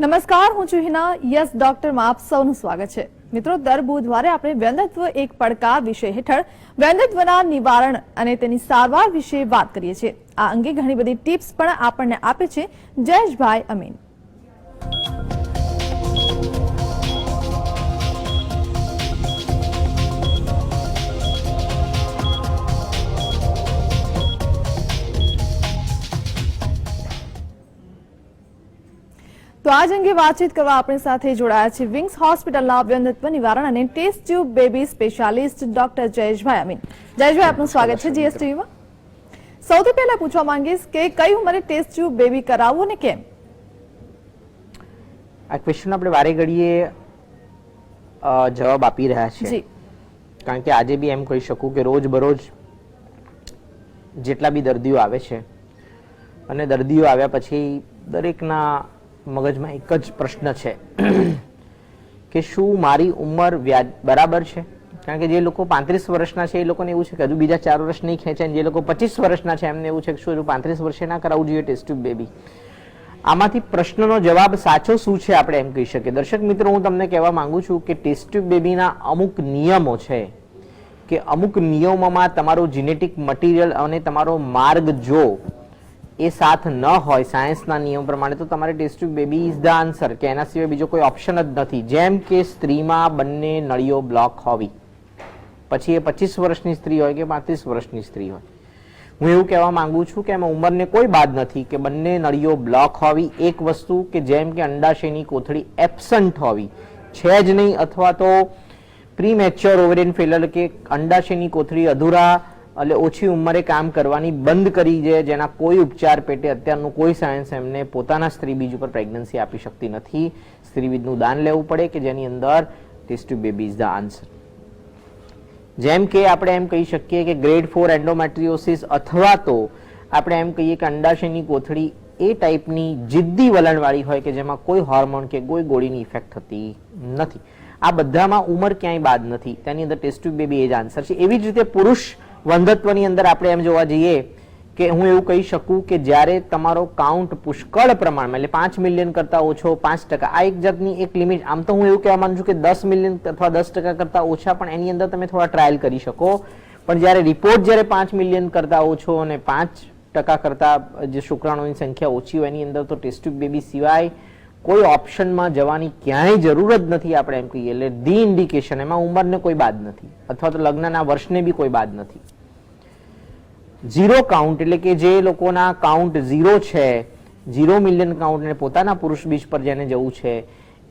નમસ્કાર, હું છું હિના. યસ ડોક્ટરમાં આપ સૌનું સ્વાગત છે. મિત્રો, દર બુધવારે આપણે વ્યંગત્વ એક પડકાર વિષય હેઠળ વ્યંગત્વના નિવારણ અને તેની સારવાર વિશે વાત કરીએ છીએ. આ અંગે ઘણી બધી ટિપ્સ પણ આપણને આપે છે. જયેશભાઈ અમીન. તો આજ અંગે વાતચીત કરવા આપણી સાથે જોડાયા છે વિંગ્સ હોસ્પિટલના વ્યંગત્વ નિવારણ અને test tube baby specialist doctor Jayeshbhai Amin. Jayeshbhai આપનું સ્વાગત છે જીએસટીવીમાં. સૌથી પહેલા પૂછવા માંગીશ કે કઈ ઉંમરે ટેસ્ટ ટ્યુબ બેબી કરાવવું ને કેમ? આ ક્વેશ્ચન આપણે વારે ઘડીએ જવાબ આપી રહ્યા છે. કારણ કે આજે બી એમ કહી શકું કે રોજ બરોજ જેટલા બી દર્દીઓ આવે છે અને દર્દીઓ આવ્યા પછી દરેકના મગજમાં એક જ પ્રશ્ન છે કે શું મારી ઉંમર વ્યાજ બરાબર છે? કારણ કે જે લોકો પાંત્રીસ વર્ષના છે, એ લોકોને એવું છે કે હજુ બીજા ચાર વર્ષ નહીં ખેંચે જે લોકો પચીસ વર્ષના છે, એમને એવું છે કે શું હજુ પાંત્રીસ વર્ષે ના કરાવવું જોઈએ ટેસ્ટ બેબી? આમાંથી પ્રશ્નનો જવાબ સાચો શું છે આપણે એમ કહી શકીએ. દર્શક મિત્રો, હું તમને કહેવા માંગુ છું કે ટેસ્ટ બેબીના અમુક નિયમો છે કે અમુક નિયમોમાં તમારો જીનેટિક મટીરિયલ અને તમારો માર્ગ જો એ સાથ ન હોય સાયન્સના નિયમ પ્રમાણે તો તમારે tube baby is the answer કે એના સિવાય બીજો કોઈ ઓપ્શન જ નથી. જેમ કે સ્ત્રીમાં બંને નળીઓ બ્લોક હોવી. પછી એ પચીસ વર્ષની સ્ત્રી હોય કે પાંત્રીસ વર્ષની સ્ત્રી હોય. હું એવું કહેવા માંગુ છું કે એમાં ઉંમરને કોઈ બાદ નથી કે બંને નળીઓ બ્લોક હોવી એક વસ્તુ કે જેમ કે અંડાશયની કોથળી એબસન્ટ હોવી. છે જ નહીં અથવા તો પ્રી મેચ્યોર ઓવેરિયન ફેલર કે અંડાશયની કોથળી અધૂરા એટલે ઓછી ઉંમરે કામ કરવાની બંધ કરી છે, જેના કોઈ ઉપચાર પેટે અત્યારનું કોઈ સાયન્સ એમને પોતાના સ્ત્રી બીજ ઉપર પ્રેગ્નન્સી આપી શકતી નથી. સ્ત્રીબીજનું દાન લેવું પડે કે જેની અંદર test baby is the answer જેમ કે આપણે એમ કહી શકીએ કે ગ્રેડ ફોર એન્ડોમેટ્રિયોસિસ અથવા તો આપણે એમ કહીએ કે અંડાશયની કોથળી એ ટાઈપની જિદ્દી વલણવાળી હોય કે જેમાં કોઈ હોર્મોન કે કોઈ ગોળીની ઇફેક્ટ થતી નથી. આ બધામાં ઉંમર ક્યાંય બાદ નથી. તેની અંદર ટેસ્ટ બેબી એ જ આન્સર છે. એવી જ રીતે પુરુષ વંધત્વની અંદર આપણે એમ જોવા જઈએ કે હું એવું કહી શકું કે જ્યારે તમારો કાઉન્ટ પુષ્કળ પ્રમાણમાં, એટલે પાંચ મિલિયન કરતા ઓછો, પાંચ ટકા, આ એક જાતની એક લિમિટ આમ તો હું એવું કહેવા માંગુ છું કે દસ મિલિયન અથવા દસ ટકા કરતા ઓછા, પણ એની અંદર તમે થોડા ટ્રાયલ કરી શકો. પણ જ્યારે રિપોર્ટ જ્યારે પાંચ મિલિયન કરતા ઓછો અને પાંચ ટકા કરતા જે શુક્રાણુની સંખ્યા ઓછી હોય, એની અંદર તો ટેસ્ટ બેબી સિવાય કોઈ ઓપ્શનમાં જવાની ક્યાંય જરૂર જ નથી આપણે એમ કહીએ. એટલે ધી ઇન્ડિકેશન એમાં ઉંમરને કોઈ બાદ નથી. અથવા તો લગ્નના વર્ષને બી કોઈ બાદ નથી. ઝીરો કાઉન્ટ એટલે કે જે લોકોના કાઉન્ટ ઝીરો છે ઝીરો મિલિયન કાઉન્ટ અને પોતાના પુરુષ બીજ પર જેને જવું છે,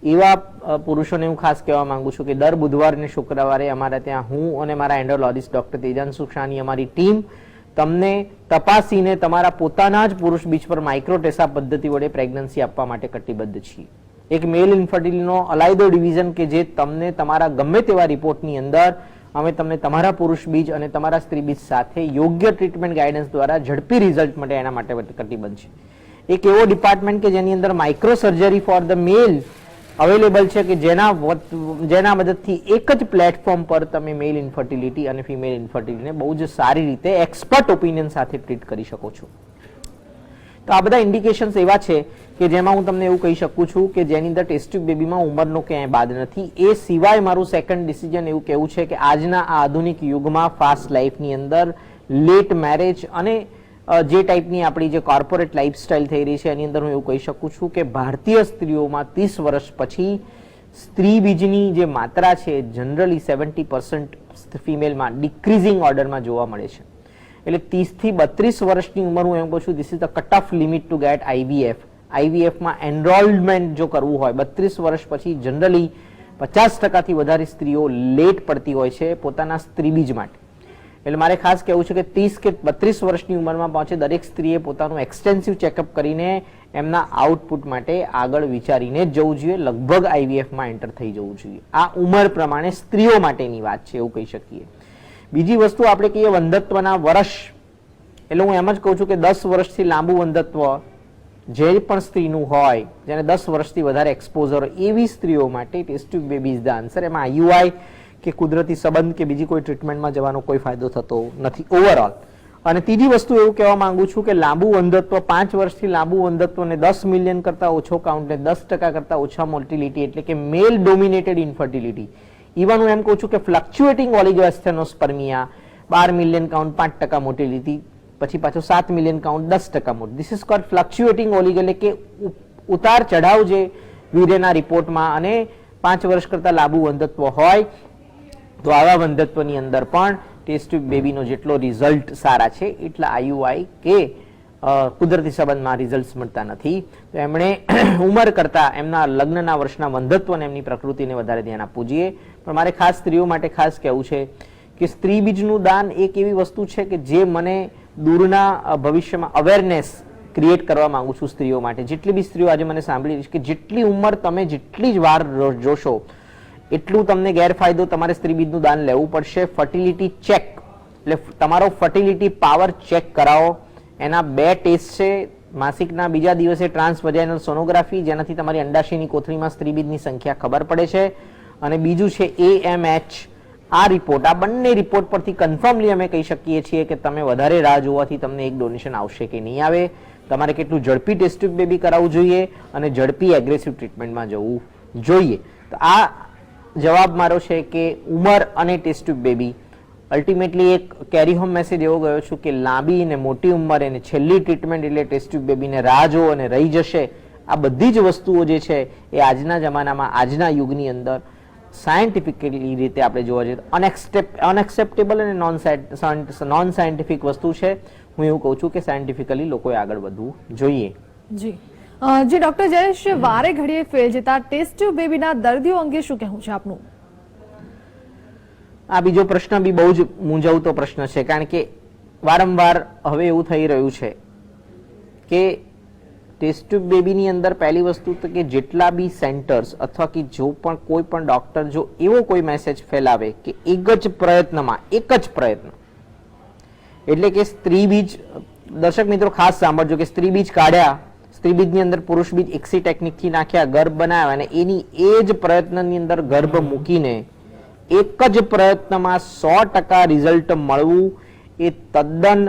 એવા પુરુષોને હું ખાસ કહેવા માંગુ છું કે દર બુધવાર અને શુક્રવારે અમારા ત્યાં હું અને મારા એન્ડોલોજીસ્ટ ડોક્ટર તેજાન સુખાની અમારી ટીમ તમને તપાસીને તમારા પોતાના જ પુરુષ બીજ પર માઇક્રોટેસા પદ્ધતિ વડે પ્રેગ્નન્સી આપવા માટે કટિબદ્ધ છીએ. એક મેલ ઇન્ફર્ટિલિટીનો અલાયદો ડિવિઝન કે જે તમને તમારા ગમે તેવા રિપોર્ટની અંદર અમે તમને તમારા પુરુષ બીજ અને તમારા સ્ત્રી બીજ સાથે યોગ્ય ટ્રીટમેન્ટ ગાઈડન્સ દ્વારા ઝડપી રિઝલ્ટ માટે એના માટે કટિબદ્ધ છે એક એવો ડિપાર્ટમેન્ટ કે જેની અંદર micro surgery for the male available છે કે જેના જેના મદદથી એક જ પ્લેટફોર્મ પર તમે મેલ ઇન્ફર્ટિલિટી અને ફિમેલ ઇન્ફર્ટિલિટીને બહુ જ સારી રીતે એક્સપર્ટ ઓપિનિયન સાથે ટ્રીટ કરી શકો છો. તો આ બધા ઇન્ડિકેશન્સ એવા છે કે જેમાં હું તમને એવું કહી શકું છું કે જેની અંદર ટેસ્ટ બેબીમાં ઉંમરનો ક્યાંય બાદ નથી. એ સિવાય મારું સેકન્ડ ડિસિઝન એવું કહેવું છે કે આજના આ આધુનિક યુગમાં ફાસ્ટ લાઈફની અંદર લેટ મેરેજ અને જે ટાઈપની આપણી જે કોર્પોરેટ લાઈફસ્ટાઈલ થઈ રહી છે, એની અંદર હું એવું કહી શકું છું કે ભારતીય સ્ત્રીઓમાં ત્રીસ વર્ષ પછી સ્ત્રી બીજની જે માત્રા છે જનરલી સેવન્ટી પર્સન્ટ ફિમેલમાં ડિક્રીઝિંગ ઓર્ડરમાં જોવા મળે છે. એટલે ત્રીસથી બત્રીસ વર્ષની ઉંમર હું એમ કહું છું this is the cut off limit to get IVF આઈવીએફમાં enrolment જો કરવું હોય, બત્રીસ વર્ષ પછી જનરલી પચાસ ટકાથી વધારે સ્ત્રીઓ લેટ પડતી હોય છે પોતાના સ્ત્રીબીજ માટે. એટલે મારે ખાસ કહેવું છે કે ત્રીસ કે બત્રીસ વર્ષની ઉંમરમાં પહોંચે દરેક સ્ત્રીએ પોતાનું એક્સટેન્સિવ ચેકઅપ કરીને એમના આઉટપુટ માટે આગળ વિચારીને જ જવું જોઈએ. લગભગ આઈવીએફમાં એન્ટર થઈ જવું જોઈએ. આ ઉંમર પ્રમાણે સ્ત્રીઓ માટેની વાત છે, એવું કહી શકીએ. બીજી વસ્તુ આપણે કહીએ વંધત્વના વર્ષ. એટલે હું એમ જ કહું છું કે દસ વર્ષથી લાંબુ વંધત્વ જે પણ સ્ત્રીનું હોય, જેને દસ વર્ષથી વધારે એક્સપોઝર એવી સ્ત્રીઓ માટે test baby is the answer. એમાં આઈયુઆઈ કે કુદરતી સંબંધ કે બીજી કોઈ ટ્રીટમેન્ટમાં જવાનો કોઈ ફાયદો થતો નથી ઓવરઓલ અને ત્રીજી વસ્તુ એવું કહેવા માંગુ છું કે લાંબુ અંધત્વ, પાંચ વર્ષથી લાંબુ અંધત્વને દસ મિલિયન કરતા ઓછો કાઉન્ટને દસ ટકા કરતા ઓછા મોર્ટિલિટી એટલે કે મેલ ડોમિનેટેડ ઇન્ફર્ટિલિટી ઇવન હું એમ કહું છું કે ફ્લક્ચ્યુએટિંગ ઓલિગોએસ્થેનોસ્પર્મિયા બાર મિલિયન કાઉન્ટ પાંચ ટકા મોર્ટિલિટી પછી પાછો સાત મિલિયન કાઉન્ટ દસ ટકા મોટ this is called fluctuating oligo એટલે કે ઉતાર ચઢાવ જે વીર્યના રિપોર્ટમાં અને પાંચ વર્ષ કરતા લાંબુ અંધત્વ હોય. તો આવા બંધત્વની અંદર પણ ટેસ્ટ બેબીનો જેટલો રિઝલ્ટ સારા છે, એટલા આયુઆઈ કે કુદરતી સંબંધમાં રિઝલ્ટ મળતા નથી. તો એમણે ઉંમર કરતા એમના લગ્નના વર્ષના વંધત્વને એમની પ્રકૃતિને વધારે ધ્યાન આપવું જોઈએ. પણ મારે ખાસ સ્ત્રીઓ માટે ખાસ કહેવું છે કે સ્ત્રી બીજનું દાન એક એવી વસ્તુ છે કે જે મને દૂરના ભવિષ્યમાં અવેરનેસ ક્રિએટ કરવા માંગુ છું સ્ત્રીઓ માટે. જેટલી બી સ્ત્રીઓ આજે મને સાંભળી કે જેટલી ઉંમર તમે જેટલી જ વાર જોશો એટલું તમને ગેરફાયદો તમારે સ્ત્રીબીજનું દાન લેવું પડશે. ફર્ટિલિટી ચેક એટલે તમારો ફર્ટિલિટી પાવર ચેક કરાવો. એના બે ટેસ્ટ છે. માસિકના બીજા દિવસે ટ્રાન્સ વજાઇનલ સોનોગ્રાફી જેનાથી તમારી અંડાશયની કોથળીમાં સ્ત્રીબીજની સંખ્યા ખબર પડે છે. અને બીજું છે એએમએચ આ રિપોર્ટ આ બંને રિપોર્ટ પરથી કન્ફર્મલી અમે કહી શકીએ છીએ કે તમે વધારે રાહ જોવાથી તમને એક ડોનેશન આવશે કે નહીં આવે. તમારે કેટલું ઝડપી ટેસ્ટ બેબી કરાવવું જોઈએ અને ઝડપી એગ્રેસિવ ટ્રીટમેન્ટમાં જવું જોઈએ. તો આ જવાબ મારો છે કે ઉંમર અને ટેસ્ટ ટ્યુબ બેબી અલ્ટિમેટલી એક કેરી હોમ મેસેજ એવો ગયો છું કે લાંબી અને મોટી ઉંમરે અને છેલ્લી ટ્રીટમેન્ટ એટલે ટેસ્ટ ટ્યુબ બેબીને રાહ જો અને રહી જશે. આ બધી જ વસ્તુઓ જે છે એ આજના જમાનામાં, આજના યુગની અંદર સાયન્ટિફિકલી રીતે આપણે જોવા જઈએ અનએક્સેપ્ટ અનએક્સેપ્ટેબલ અને નોન નોન સાયન્ટિફિક વસ્તુ છે. હું એવું કહું છું કે સાયન્ટિફિકલી લોકોએ આગળ વધવું જોઈએ. જી. જી, ડોક્ટર જયેશ, વારે ઘડીએ ફેલ જતા ટેસ્ટ બેબીના દર્દીઓ અંગે શું કહેવું છે આપનું? આ બીજો પ્રશ્ન બી બહુ જ મૂંઝવતો પ્રશ્ન છે, કારણ કે વારંવાર હવે એવું થઈ રહ્યું છે કે ટેસ્ટ બેબીની અંદર પહેલી વસ્તુ તો કે જેટલા બી સેન્ટર્સ અથવા કે જો પણ કોઈ પણ ડોક્ટર, જો એવો કોઈ મેસેજ ફેલાવે કે એક જ પ્રયત્નમાં, એક જ પ્રયત્ન. એટલે કે સ્ત્રી બીજ, દર્શક મિત્રો ખાસ સાંભળજો કે સ્ત્રી બીજ કાઢ્યા સ્ત્રી બીજની અંદર પુરુષ બીજ એક્સી ટેકનિકથી નાખ્યા ગર્ભ બનાવ્યા અને એની એ જ પ્રયત્નની અંદર ગર્ભ મૂકીને એક જ પ્રયત્નમાં સો ટકા રિઝલ્ટ મળવું એ તદ્દન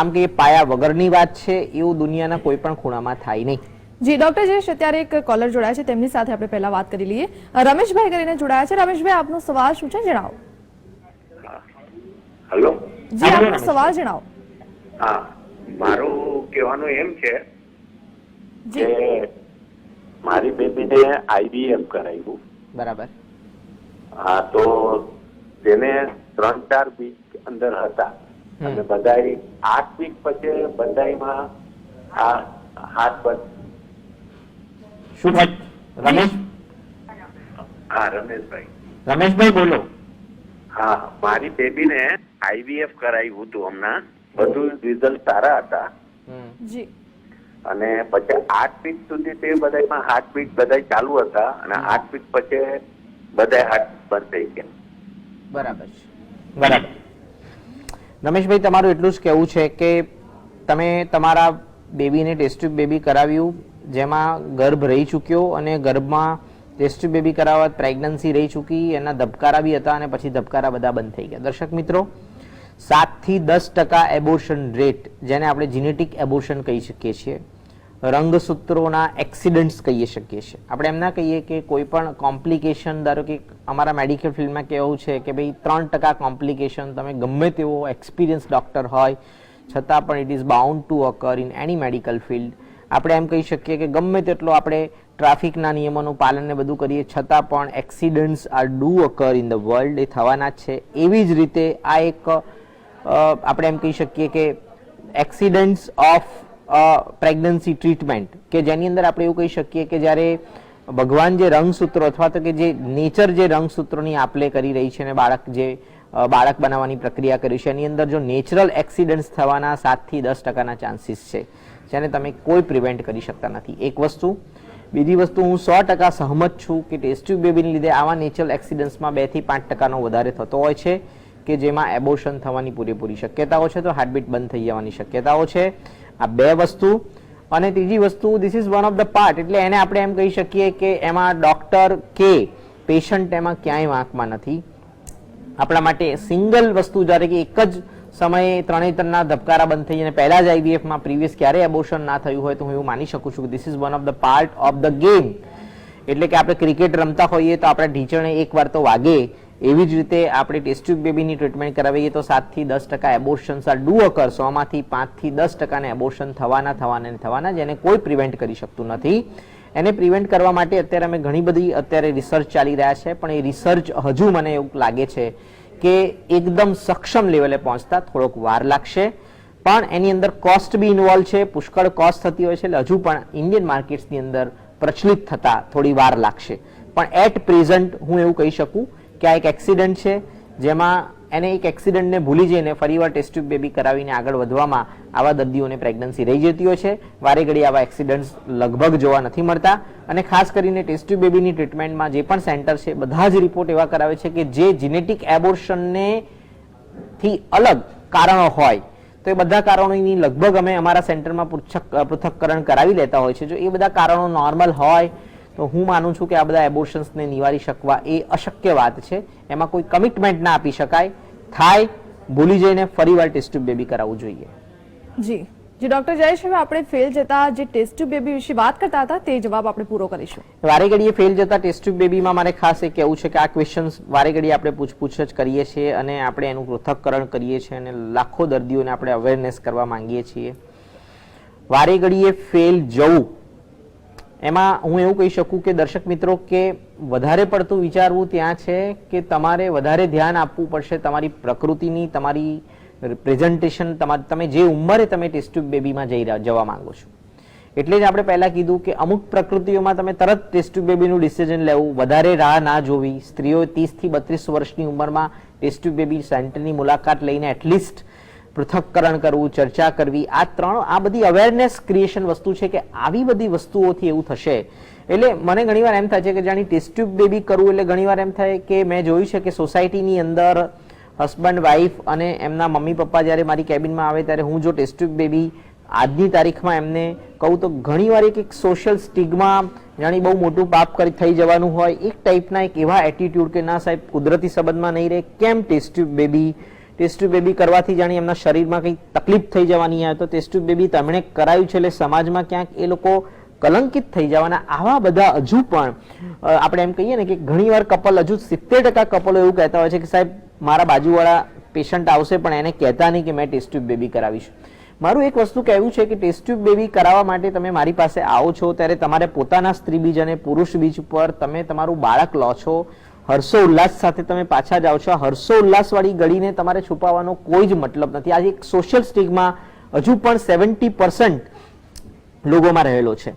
આમ કે પાયા વગરની વાત છે એવું દુનિયાના કોઈ પણ ખૂણામાં થાય નહીં. જી ડોક્ટર જયેશ અત્યારે એક કોલર જોડાયા છે તેમની સાથે આપણે પહેલા વાત કરી લઈએ. રમેશભાઈ કરીને જોડાયા છે. રમેશભાઈ આપનો સવાલ શું છે? જણાવો. હેલો જી આપનો સવાલ જણાવો. હા મારું કહેવાનું એમ છે કે મારી બેબીને આઈબીએમ કરાવ્યું. બરાબર. હા તો તેને ત્રણ ચાર વીક અંદર હતા. અને બધાય આઠ વીક પછી બધાયમાં આ હાથ પર શું? રમેશ? હા રમેશભાઈ. રમેશભાઈ બોલો. હા મારી બેબીને આઈવીએફ કરાવ્યું હતું હમણાં. બધું રિઝલ્ટ સારા હતા. જી. અને પછી આઠ વીક સુધી તે બધામાં હાર્ટ બીટ બધા ચાલુ હતા અને આઠ વીક પછી બધા હાર્ટ બંધ થઈ ગયા. બરાબર છે. બરાબર. રમેશભાઈ તમારું એટલું જ કહેવું છે કે તમે તમારા બેબીને ટેસ્ટ્યુબ બેબી કરાવ્યું જેમાં ગર્ભ રહી ચૂક્યો અને ગર્ભમાં ટેસ્ટ બેબી કરાવવા પ્રેગ્નન્સી રહી ચૂકી એના ધબકારા બી હતા અને પછી ધબકારા બધા બંધ થઈ ગયા. દર્શક મિત્રો સાતથી દસ ટકા એબોર્શન રેટ જેને આપણે જીનેટિક એબોર્શન કહી શકીએ છીએ. રંગસૂત્રોના એક્સિડન્ટ્સ કહીએ શકીએ છીએ. આપણે એમ ના કહીએ કે કોઈ પણ કોમ્પ્લિકેશન ધારો કે અમારા મેડિકલ ફિલ્ડમાં કહેવું છે કે ભાઈ ત્રણ ટકા કોમ્પ્લિકેશન તમે ગમે તેવો એક્સપિરિયન્સ ડૉક્ટર હોય, છતાં પણ it is bound to occur in any medical field આપણે એમ કહી શકીએ કે ગમે તેટલો આપણે ટ્રાફિકના નિયમોનું પાલન ને બધું કરીએ, છતાં પણ accidents are do occur in the world એ થવાના છે. એવી જ રીતે આ એક આપણે એમ કહી શકીએ કે એક્સિડન્ટ્સ ઓફ પ્રેગ્નન્સી ટ્રીટમેન્ટ કે જેની અંદર આપણે એવું કહી શકીએ કે જ્યારે ભગવાન જે રંગસૂત્રો અથવા તો કે જે નેચર જે રંગસૂત્રોની આપલે કરી રહી છે અને બાળક જે બાળક બનાવવાની પ્રક્રિયા કરી છે, એની અંદર જો નેચરલ એક્સિડન્ટ્સ થવાના સાતથી દસ ટકાના ચાન્સીસ છે, જેને તમે કોઈ પ્રિવેન્ટ કરી શકતા નથી. એક વસ્તુ. બીજી વસ્તુ, હું સો ટકા સહમત છું કે ટેસ્ટ ટ્યુબ બેબીને લીધે આવા નેચરલ એક્સિડન્ટ્સમાં બેથી પાંચ ટકાનો વધારે થતો હોય છે, કે જેમાં એબોશન થવાની પૂરેપૂરી શક્યતાઓ છે, તો હાર્ટબીટ બંધ થઈ જવાની શક્યતાઓ છે. આ બે વસ્તુ. અને ત્રીજી વસ્તુ this is one of the part એટલે એને આપણે એમ કહી શકીએ કે એમાં ડોક્ટર કે પેશન્ટ એમાં ક્યાંય વાંકમાં નથી. આપણા માટે સિંગલ વસ્તુ, જ્યારે કે એક જ સમયે ત્રણેય ત્રણના ધબકારા બંધ થઈ અને પહેલા જ આઈવીએફમાં પ્રીવિયસ ક્યારેય એબોશન ના થયું હોય, તો હું એવું માની શકું છું કે this is one of the part of the game એટલે કે આપણે ક્રિકેટ રમતા હોઈએ તો આપણા ઢીંચણે એક વાર તો વાગે એવી જ રીતે આપણે ટેસ્ટ ટ્યુબ બેબીની ટ્રીટમેન્ટ કરાવીએ તો સાતથી દસ ટકા એબોર્શન્સ આર ડુ અકર સોમાંથી પાંચથી દસ ટકાને એબોર્શન થવાના થવાના થવાના જેને કોઈ પ્રિવેન્ટ કરી શકતું નથી. એને પ્રિવેન્ટ કરવા માટે અત્યારે અમે ઘણી બધી અત્યારે રિસર્ચ ચાલી રહ્યા છે, પણ એ રિસર્ચ હજુ મને એવું લાગે છે કે એકદમ સક્ષમ લેવલે પહોંચતા થોડોક વાર લાગશે. પણ એની અંદર કોસ્ટ બી ઇન્વોલ્વ છે, પુષ્કળ કોસ્ટ થતી હોય છે, એટલે હજુ પણ ઇન્ડિયન માર્કેટ્સની અંદર પ્રચલિત થતા થોડી વાર લાગશે. પણ એટ પ્રેઝન્ટ હું એવું કહી શકું કે આ એક એક્સિડન્ટ છે, જેમાં એને એક એક્સિડન્ટને ભૂલી જઈને ફરીવાર ટેસ્ટ ટ્યુબ બેબી કરાવીને આગળ વધવામાં આવા દર્દીઓને પ્રેગ્નન્સી રહી જતી હોય છે. વારે ઘડી આવા એક્સિડન્ટ્સ લગભગ જોવા નથી મળતા. અને ખાસ કરીને ટેસ્ટ ટ્યુબ બેબીની ટ્રીટમેન્ટમાં જે પણ સેન્ટર છે, બધા જ રિપોર્ટ એવા કરાવે છે કે જે જીનેટિક એબોર્શનને થી અલગ કારણો હોય. તો એ બધા કારણોની લગભગ અમે અમારા સેન્ટરમાં પૃથક, પૃથક્કરણ કરાવી લેતા હોય છે. જો એ બધા કારણો નોર્મલ હોય તો હું માનું છું કે આ બધા એબોર્શન્સને નિવારી શકવા એ અશક્ય વાત છે. એમાં કોઈ કમિટમેન્ટ ના આપી શકાય. થાય ભૂલી જઈને ફરીવાર ટેસ્ટ ટ્યુબ બેબી કરાવવું જોઈએ. જી. જી ડોક્ટર જયેશ હવે આપણે ફેલ જતા જે ટેસ્ટ ટ્યુબ બેબી વિશે વાત કરતા હતા તે જવાબ આપણે પૂરો કરીશું. વારે ઘડીએ ફેલ જતા ટેસ્ટ ટ્યુબ બેબીમાં મારે ખાસ એ કહેવું છે કે આ ક્વેશ્ચન્સ વારે ઘડીએ આપણે પૂછપૂછ જ કરીએ છીએ અને આપણે એનું પૃથક્કરણ કરીએ છીએ અને લાખો દર્દીઓને આપણે અવેરનેસ કરવા માંગીએ છીએ. વારે ઘડીએ ફેલ જવું એમાં હું એવું કહી શકું કે દર્શક મિત્રો કે વધારે પડતું વિચારવું ત્યાં છે કે તમારે વધારે ધ્યાન આપવું પડશે તમારી પ્રકૃતિની, તમારી પ્રેઝન્ટેશન તમારી તમે જે ઉંમરે તમે ટેસ્ટ ટ્યુબ બેબીમાં જઈ જવા માંગો છો. એટલે જ આપણે પહેલાં કીધું કે અમુક પ્રકૃતિઓમાં તમે તરત ટેસ્ટ ટ્યુબ બેબીનું ડિસિઝન લેવું, વધારે રાહ ના જોવી, સ્ત્રીઓ ત્રીસથી બત્રીસ વર્ષની ઉંમરમાં ટેસ્ટ ટ્યુબ બેબી સેન્ટરની મુલાકાત લઈને એટલીસ્ટ પૃથક્કરણ કરવું, ચર્ચા કરવી, આ ત્રણ, આ બધી અવેરનેસ ક્રિએશન વસ્તુ છે કે આવી બધી વસ્તુઓથી એવું થશે. એટલે મને ઘણીવાર એમ થાય છે કે જાણી ટેસ્ટ ટ્યુબ બેબી કરવું એટલે ઘણીવાર એમ થાય કે મેં જોયું છે કે સોસાયટીની અંદર હસબન્ડ વાઈફ અને એમના મમ્મી, પપ્પા જ્યારે મારી કેબિનમાં આવે ત્યારે હું જો ટેસ્ટ ટ્યુબ બેબી આજની તારીખમાં એમને કહું તો ઘણીવાર એક એક સોશિયલ સ્ટિગ્મા જાણી બહુ મોટું પાપ કરી થઈ જવાનું હોય. એક ટાઈપના એક એવા એટીટ્યુડ કે ના સાહેબ, કુદરતી સંબંધમાં નહીં રહે. કેમ test tube baby test tube baby કરવાથી જાણી એમના શરીરમાં કંઈ તકલીફ થઈ જવાની આવે તો ટેસ્ટ ટ્યુબ બેબી તેમણે કરાયું છે એટલે સમાજમાં ક્યાંક એ લોકો કલંકિત થઈ જવાના આવા બધા હજુ પણ આપણે એમ કહીએ ને કે ઘણીવાર કપલ હજુ સિત્તેર ટકા કપલો એવું કહેતા હોય છે કે સાહેબ, મારા બાજુવાળા પેશન્ટ આવશે પણ એને કહેતા નહીં કે મેં ટેસ્ટ ટ્યુબ બેબી કરાવીશ મારું એક વસ્તુ કહેવું છે કે ટેસ્ટ ટ્યુબ બેબી કરાવવા માટે તમે મારી પાસે આવો છો ત્યારે તમારે પોતાના સ્ત્રી બીજ અને પુરુષ બીજ પર તમે તમારું બાળક લો છો હર્ષો ઉલ્લાસ સાથે તમે પાછા જાઓ છો. હર્ષો ઉલ્લાસ વાળી ગળીને તમારે છુપાવવાનો કોઈ જ મતલબ નથી. આજે એક સોશિયલ સ્ટિગમાં હજુ પણ સેવન્ટી લોકોમાં રહેલો છે.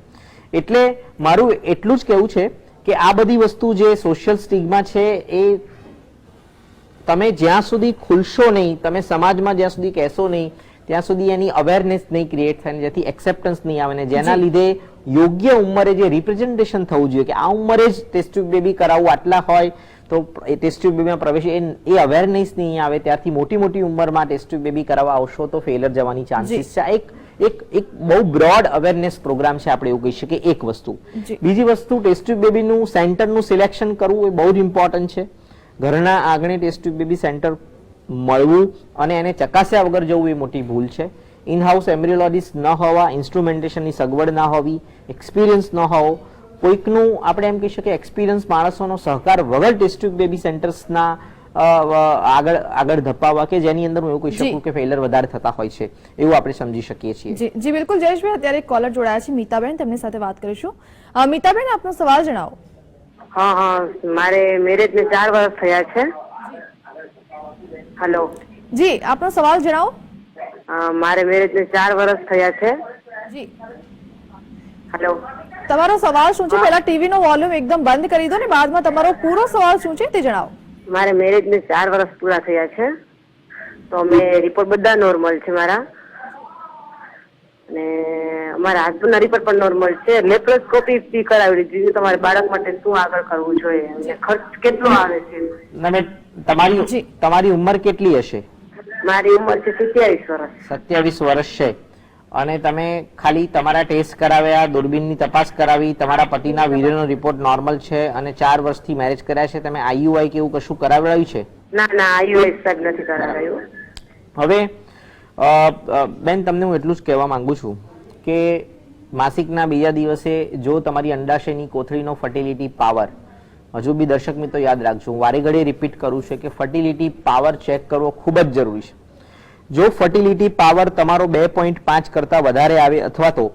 એટલે મારું એટલું જ કહેવું છે કે આ બધી વસ્તુ જે સોશિયલ સ્ટિગમાં છે એ તમે જ્યાં સુધી ખુલશો નહીં તમે સમાજમાં જ્યાં સુધી કહેશો નહીં ત્યાં સુધી એની અવેરનેસ નહીં ક્રિએટ થાય જેથી એક્સેપ્ટન્સ નહીં આવે ને જેના લીધે યોગ્ય ઉંમરે જે રિપ્રેઝન્ટેશન થવું જોઈએ કે આ ઉંમરે જ ટેસ્ટ ટ્યુબ બેબી કરાવવું આટલા હોય તો એ ટેસ્ટ ટ્યુબ બેબીમાં પ્રવેશ એ એ અવેરનેસ નહીં આવે ત્યારથી મોટી મોટી ઉંમરમાં ટેસ્ટ ટ્યુબ બેબી કરાવવા આવશો તો ફેલર જવાની ચાન્સીસ છે. એક એક એક બહુ બ્રોડ અવેરનેસ પ્રોગ્રામ છે આપણે એવું કહી શકીએ એક વસ્તુ. બીજી વસ્તુ ટેસ્ટ ટ્યુબ બેબીનું સેન્ટરનું સિલેક્શન કરવું એ બહુ જ ઇમ્પોર્ટન્ટ છે. ઘરના આંગણે ટેસ્ટ ટ્યુબ બેબી સેન્ટર મળવું અને એને ચકાસ્યા વગર જવું એ મોટી ભૂલ છે. ઇન હાઉસ એમ્બ્રિયોલોજીસ્ટ ન હોવા ઇન્સ્ટ્રુમેન્ટેશનની સગવડ ના હોવી એક્સપિરિયન્સ ન હોવો કોઈકનું આપણે એમ કહી શકીએ એક્સપિરિયન્સ માણસોનો સહકાર વગર ડિસ્ટ્રિક્ટ બેબી સેન્ટર્સના આગળ આગળ ધપાવવા કે જેની અંદર હું એવું કહી. શકું કે ફેલર વધારે થતા હોય છે એવું આપણે સમજી શકીએ છીએ. જી જી બિલકુલ. જયેશભાઈ અત્યારે એક કોલર જોડાયા છે. મીતાબેન તેમની સાથે વાત કરીશું. મીતાબેન આપનો સવાલ જણાવો. હા હા. મારે મેરેજ ને ચાર વર્ષ થયા છે. હેલો જી આપનો સવાલ જણાવો. મારે મેરેજ ને ચાર વર્ષ થયા છે. જી. હેલો તમારો સવાલ શું છે? પહેલા ટીવી નો વોલ્યુમ એકદમ બંધ કરી દો ને બાદમાં તમારો પૂરો સવાલ શું છે તે જણાવો. મારે મેરેજ ને ચાર વર્ષ પૂરા થયા છે. તો અમે રિપોર્ટ બધા નોર્મલ છે મારા. અને અમારા હસબન્ડના રિપોર્ટ પણ નોર્મલ છે. લેપ્રોસ્કોપી ફી કરાવી લીધી છે તમારે બાળક માટે શું આગળ કરવું જોઈએ? ખર્ચ કેટલો આવે છે? અને તમારી તમારી ઉંમર કેટલી હશે? મારી ઉંમર છે સત્યાવીસ વર્ષ સત્યાવીસ વર્ષ છે. અને તમે ખાલી તમારા ટેસ્ટ કરાવ્યા દૂરબીનની તપાસ કરાવી તમારા પતિના વીર્યનો રિપોર્ટ નોર્મલ છે અને ચાર વર્ષથી મેરેજ કર્યા છે તમે આઈયુઆઈ કે એવું કશું કરાવડાવ્યું છે? ના ના આઈયુઆઈ સાહેબ નથી કરાવ્યું. હવે બેન તમને હું એટલું જ કહેવા માંગુ છું કે માસિકના બીજા દિવસે જો તમારી અંડાશયની કોથળીનો ફર્ટિલિટી પાવર હજુ બી દર્શક મિત્રો યાદ રાખજો, હું વારે ઘડી રિપીટ કરું છું કે ફર્ટિલિટી પાવર ચેક કરવો ખૂબ જ જરૂરી છે. જો ફર્ટિલિટી પાવર તમારો બે પોઈન્ટ પાંચ કરતાં વધારે આવે અથવા તો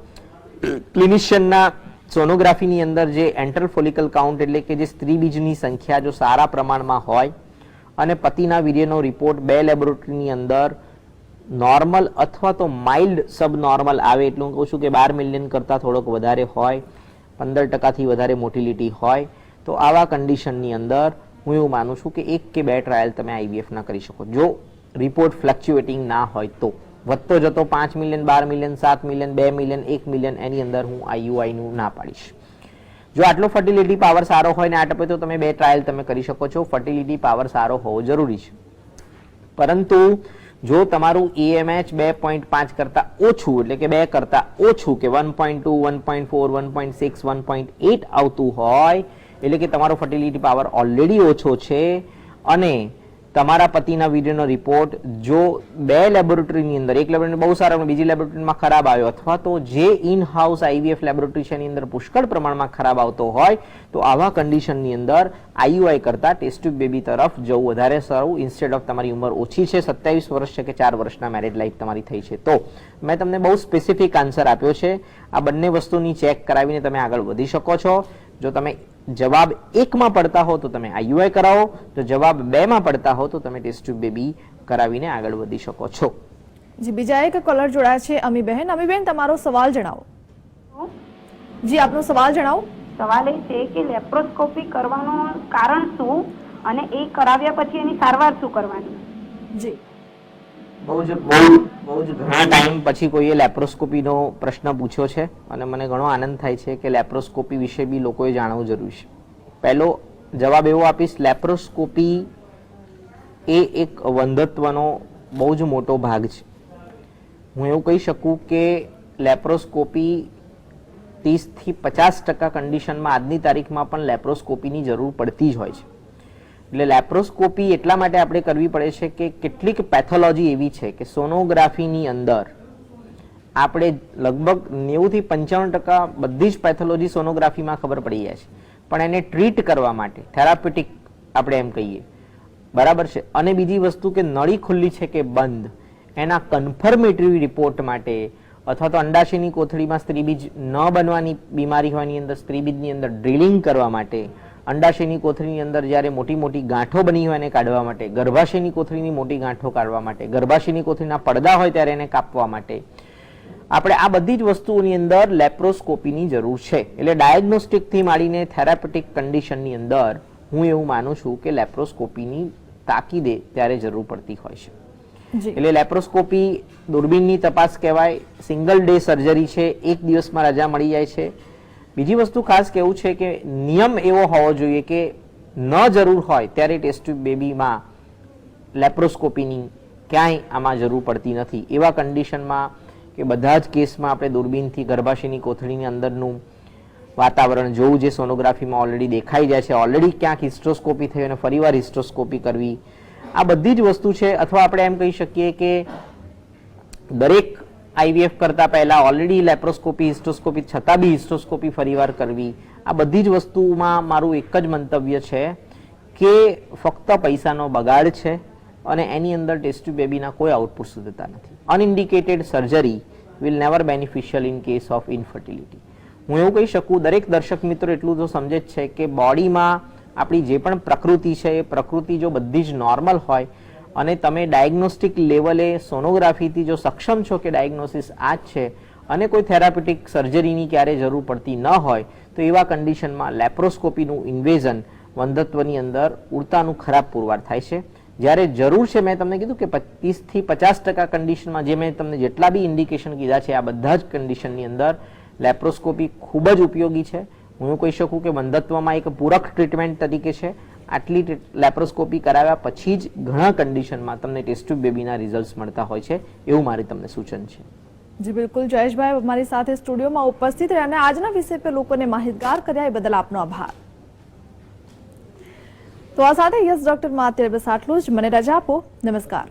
ક્લિનિશિયનના સોનોગ્રાફીની અંદર જે એન્ટર ફોલિકલ કાઉન્ટ એટલે કે જે સ્ત્રી બીજની સંખ્યા જો સારા પ્રમાણમાં હોય અને પતિના વીર્યનો રિપોર્ટ બે લેબોરેટરીની અંદર નોર્મલ અથવા તો માઇલ્ડ સબ નોર્મલ આવે એટલું હું કહું છું કે બાર મિલિયન કરતાં થોડોક વધારે હોય, પંદર ટકાથી વધારે મોટિલિટી હોય તો આવા કન્ડિશનની અંદર હું એવું માનું છું કે એક કે બે ટ્રાયલ તમે આઈવીએફના કરી શકો. જો રિપોર્ટ ફ્લક્ચ્યુએટિંગ ના હોય તો. વધતો જતો પાંચ મિલિયન બાર મિલિયન સાત મિલિયન બે મિલિયન એક મિલિયન એની અંદર હું આઈયુઆઈનું ના પાડીશ. જો આટલો ફર્ટિલિટી પાવર સારો હોય ને આ ટપે તો તમે બે ટ્રાયલ તમે કરી શકો છો. ફર્ટિલિટી પાવર સારો હોવો જરૂરી છે. પરંતુ જો તમારું એએમએચ બે પોઈન્ટ પાંચ કરતા ઓછું, એટલે કે બે કરતા ઓછું કે one point two one point four one point six one point eight આવતું હોય એટલે કે તમારો ફર્ટિલિટી પાવર ઓલરેડી ઓછો છે અને તમારા પતિના વીર્યનો રિપોર્ટ જો બે લેબોરેટરીની અંદર, એક લેબોરેટરી બહુ સારો બીજી લેબોરેટરીમાં ખરાબ આવ્યો અથવા તો જે ઇન હાઉસ આઈવીએફ લેબોરેટરી છે એની અંદર પુષ્કળ પ્રમાણમાં ખરાબ આવતો હોય, તો આવા કન્ડિશનની અંદર આઈયુઆઈ કરતાં ટેસ્ટ ટ્યુબ બેબી તરફ જવું વધારે સારું ઇન્સ્ટેડ ઓફ તમારી ઉંમર ઓછી છે, સત્યાવીસ વર્ષ છે કે ચાર વર્ષના મેરેજ લાઈફ તમારી થઈ છે. તો મેં તમને બહુ સ્પેસિફિક આન્સર આપ્યો છે. આ બંને વસ્તુની ચેક કરાવીને તમે આગળ વધી શકો છો. જો તમે જવાબ એકમાં પડતા હો તો તમે આઈયુઆઈ કરાવો. જો જવાબ બેમાં પડતા હો તો તમે ટેસ્ટ ટ્યુબ બેબી કરાવીને આગળ વધી શકો છો. જી બીજા એક કોલર જોડાયા છે અમી બહેન અમી બહેન તમારો સવાલ જણાવો. જી આપનો સવાલ જણાવો. સવાલ એ છે કે લેપ્રોસ્કોપી કરવાનું કારણ શું? અને એ કરાવ્યા પછી એની સારવાર શું કરવાની? જી. બહુ જ બહુ બહુ જ ઘણા ટાઈમ પછી કોઈએ લેપ્રોસ્કોપીનો પ્રશ્ન પૂછ્યો છે અને મને ઘણો આનંદ થાય છે કે લેપ્રોસ્કોપી વિશે બી લોકોએ જાણવું જરૂરી છે. પહેલો જવાબ એવો આપીશ લેપ્રોસ્કોપી એ એક વંધત્વનો બહુ જ મોટો ભાગ છે. હું એવું કહી શકું કે લેપ્રોસ્કોપી ત્રીસથી પચાસ ટકા કન્ડિશનમાં આજની તારીખમાં પણ લેપ્રોસ્કોપીની જરૂર પડતી જ હોય છે. એટલે લેપ્રોસ્કોપી એટલા માટે આપણે કરવી પડે છે કે કેટલીક પેથોલોજી એવી છે કે સોનોગ્રાફીની અંદર આપણે લગભગ નેવુંથી પંચાવન ટકા બધી જ પેથોલોજી સોનોગ્રાફીમાં ખબર પડી જાય છે. પણ એને ટ્રીટ કરવા માટે, થેરાપ્યુટિક આપણે એમ કહીએ. બરાબર છે? અને બીજી વસ્તુ કે નળી ખુલ્લી છે કે બંધ, એના કન્ફર્મેટરી રિપોર્ટ માટે અથવા તો અંડાશયની કોથળીમાં સ્ત્રીબીજ ન બનવાની બીમારી હોવાની અંદર, સ્ત્રીબીજની અંદર ડ્રિલિંગ કરવા માટે અંડાશયની કોથળીની અંદર જ્યારે મોટી મોટી ગાંઠો બની હોય એને કાઢવા માટે ગર્ભાશયની કોથળીની મોટી ગાંઠો કાઢવા માટે ગર્ભાશયની કોથળીના પડદા હોય ત્યારે એને કાપવા માટે. આપણે આ બધી જ વસ્તુઓની અંદર લેપ્રોસ્કોપીની જરૂર છે. એટલે ડાયગ્નોસ્ટિકથી માંડીને થેરાપેટિક કન્ડિશનની અંદર હું એવું માનું છું કે લેપ્રોસ્કોપીની તાકીદે ત્યારે જરૂર પડતી હોય છે. એટલે લેપ્રોસ્કોપી દૂરબીનની તપાસ કહેવાય સિંગલ ડે સર્જરી છે એક દિવસમાં રજા મળી જાય છે બીજી વસ્તુ ખાસ કેવું છે કે નિયમ એવો હોવો જોઈએ કે ન જરૂર હોય ત્યારે ટેસ્ટ બેબીમાં લેપ્રોસ્કોપીની ક્યાંય આમાં જરૂર પડતી નથી. એવા કન્ડિશનમાં કે બધા જ કેસમાં આપણે દૂરબીનથી ગર્ભાશયની કોથળીની અંદરનું વાતાવરણ જોવું જે સોનોગ્રાફીમાં ઓલરેડી દેખાઈ જાય છે. ઓલરેડી ક્યાંક હિસ્ટ્રોસ્કોપી થઈ અને ફરીવાર હિસ્ટ્રોસ્કોપી કરવી. આ બધી જ વસ્તુ છે. અથવા આપણે એમ કહી શકીએ કે દરેક આઈવીએફ કરતા પહેલા ઓલરેડી લેપ્રોસ્કોપી હિસ્ટોસ્કોપી છતાં બી હિસ્ટોસ્કોપી ફરીવાર કરવી. આ બધી જ વસ્તુમાં મારું એક જ મંતવ્ય છે કે ફક્ત પૈસાનો બગાડ છે અને એની અંદર ટેસ્ટ બેબીના કોઈ આઉટપુટ સુધતા નથી. Unindicated surgery will never beneficial in case of infertility હું એવું કહી શકું, દરેક દર્શક મિત્રો એટલું તો સમજે જ છે કે બોડીમાં આપણી જે પણ પ્રકૃતિ છે, એ પ્રકૃતિ જો બધી જ નોર્મલ હોય અને તમે ડાયગ્નોસ્ટિક લેવલે સોનોગ્રાફીથી જો સક્ષમ છો કે ડાયગ્નોસિસ આ જ છે, અને કોઈ થેરાપ્યુટિક સર્જરીની ક્યારેય જરૂર પડતી ન હોય, તો એવા કન્ડિશનમાં લેપ્રોસ્કોપીનું ઇન્વેઝન વંધત્વની અંદર ઉડતાનું ખરાબ પુરવાર થાય છે. જ્યારે જરૂર છે, મેં તમને કીધું કે પચીસથી પચાસ ટકા કન્ડિશનમાં જે મેં તમને જેટલા બી ઇન્ડિકેશન કીધા છે, આ બધા જ કન્ડિશનની અંદર લેપ્રોસ્કોપી ખૂબ જ ઉપયોગી છે. હું કહી શકું કે વંધત્વમાં એક પૂરક ટ્રીટમેન્ટ તરીકે છે. આટલી લેપ્રોસ્કોપી કરાવ્યા પછી જ ઘણા કન્ડિશનમાં તમને ટેસ્ટ ટ્યુબ બેબીના રિઝલ્ટ મળતા હોય છે, એવું મારી તમને સૂચન છે. જી, બિલકુલ. જયેશભાઈ, અમારી સાથે સ્ટુડિયોમાં ઉપસ્થિત રહ્યા અને આજના વિષય પર લોકોને માહિતગાર કર્યા એ બદલ આપનો આભાર. તો આ સાથે યસ ડોક્ટરમાં અત્યારે બસ આટલું જ. મને રજા આપો. નમસ્કાર.